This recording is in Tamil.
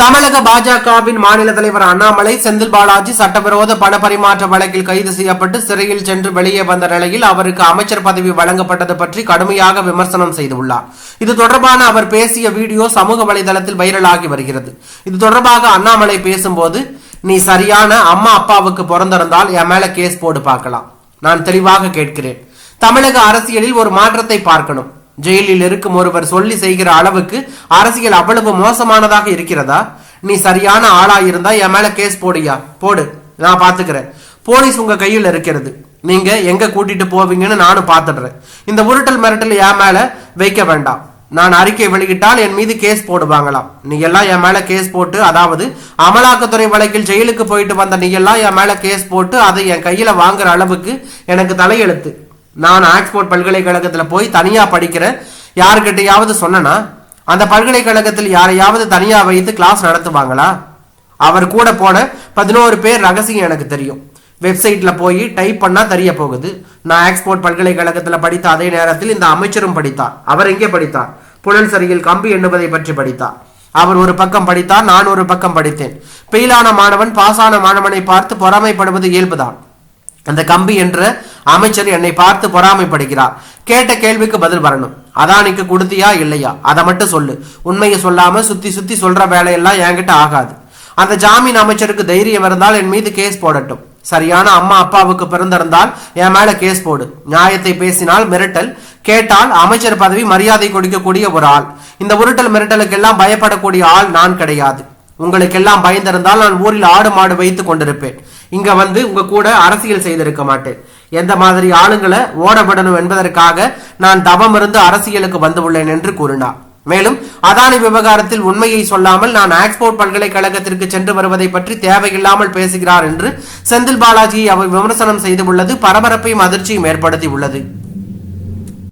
தமிழக பாஜகவின் மாநில தலைவர் அண்ணாமலை செந்தில் பாலாஜி சட்டவிரோத பண பரிமாற்ற வழக்கில் கைது செய்யப்பட்டு சிறையில் சென்று வெளியே வந்த நிலையில் அவருக்கு அமைச்சர் பதவி வழங்கப்பட்டது பற்றி கடுமையாக விமர்சனம் செய்துள்ளார். இது தொடர்பான அவர் பேசிய வீடியோ சமூக வலைதளத்தில் வைரலாகி வருகிறது. இது தொடர்பாக அண்ணாமலை பேசும்போது நீ சரியான அம்மா அப்பாவுக்கு பிறந்திருந்தால் என் மேல கேஸ் போடு பார்க்கலாம். நான் தெளிவாக கேட்கிறேன். தமிழக அரசியலில் ஒரு மாற்றத்தை பார்க்கணும். ஜெயிலில் இருக்கும் ஒருவர் சொல்லி செய்கிற அளவுக்கு அரசியல் அவ்வளவு மோசமானதாக இருக்கிறதா? நீ சரியான ஆளா இருந்தா என் மேல கேஸ் போடுயா போடு. நான் பாத்துக்கிறேன். போலீஸ் உங்க கையில் இருக்கிறது. நீங்க எங்க கூட்டிட்டு போவீங்கன்னு நானும் பாத்துடுறேன். இந்த உருட்டல் மிரட்டல் என் மேல வைக்க வேண்டாம். நான் அறிக்கை வெளியிட்டால் என் மீது கேஸ் போடுவாங்களாம். நீ எல்லாம் என் மேல கேஸ் போட்டு அதாவது அமலாக்கத்துறை வழக்கில் ஜெயிலுக்கு போயிட்டு வந்த நீ எல்லாம் என் மேல கேஸ் போட்டு அதை என் கையில வாங்குற அளவுக்கு எனக்கு தலையெழுத்து. நான் ஆக்ஸ்போர்ட் பல்கலைக்கழகத்தில் போய் தனியாக படிக்கிறேன் யாருக்கிட்டையாவது சொன்னனா? அந்த பல்கலைக்கழகத்தில் யாரையாவது தனியாக வைத்து கிளாஸ் நடத்துவாங்களா? அவர் கூட போன பதினோரு பேர் ரகசியம் எனக்கு தெரியும். வெப்சைட்டில் போய் டைப் பண்ணால் தெரிய போகுது. நான் ஆக்ஸ்போர்ட் பல்கலைக்கழகத்தில் படித்த அதே நேரத்தில் இந்த அமைச்சரும் படித்தார். அவர் எங்கே படித்தார்? புழல் சரியில் கம்பி எண்ணுவதை பற்றி படித்தார். அவர் ஒரு பக்கம் படித்தார் நான் ஒரு பக்கம் படித்தேன். பெயிலான மாணவன் பாஸான மாணவனை பார்த்து பொறாமைப்படுவது இயல்புதான். அந்த கம்பி என்ற அமைச்சர் என்னை பார்த்து பொறாமைப்படுகிறார். கேட்ட கேள்விக்கு பதில் வரணும். அதானிக்கு கொடுத்தியா இல்லையா? அதை மட்டும் சொல்லு. உண்மையை சொல்லாம சுத்தி சுத்தி சொல்ற வேலையெல்லாம் என்கிட்ட ஆகாது. அந்த ஜாமீன் அமைச்சருக்கு தைரியம் இருந்தால் என் மீது கேஸ் போடட்டும். சரியான அம்மா அப்பாவுக்கு பிறந்திருந்தால் என் மேல கேஸ் போடு. நியாயத்தை பேசினால் மிரட்டல். கேட்டால் அமைச்சர் பதவி மரியாதை கொடுக்கக்கூடிய ஒரு ஆள். இந்த உருட்டல் மிரட்டலுக்கெல்லாம் பயப்படக்கூடிய ஆள் நான் கிடையாது. உங்களுக்கெல்லாம் பயந்திருந்தால் நான் ஊரில் ஆடு மாடு வைத்து கொண்டிருப்பேன். இங்க வந்து உங்க கூட அரசியல் செய்திருக்க மாட்டேன். எந்த மாதிரி ஆளுங்களை ஓடப்படணும் என்பதற்காக நான் தவம் இருந்து அரசியலுக்கு வந்துள்ளேன் என்று கூறினார் மேலும் அதானி விவகாரத்தில் உண்மையை சொல்லாமல் நான் ஆக்ஸ்போர்ட் பல்கலைக்கழகத்திற்கு சென்று வருவதை பற்றி தேவையில்லாமல் பேசுகிறார் என்று செந்தில் பாலாஜியை அவர் விமர்சனம் செய்துள்ளது பரபரப்பையும் அதிர்ச்சியும் ஏற்படுத்தி உள்ளது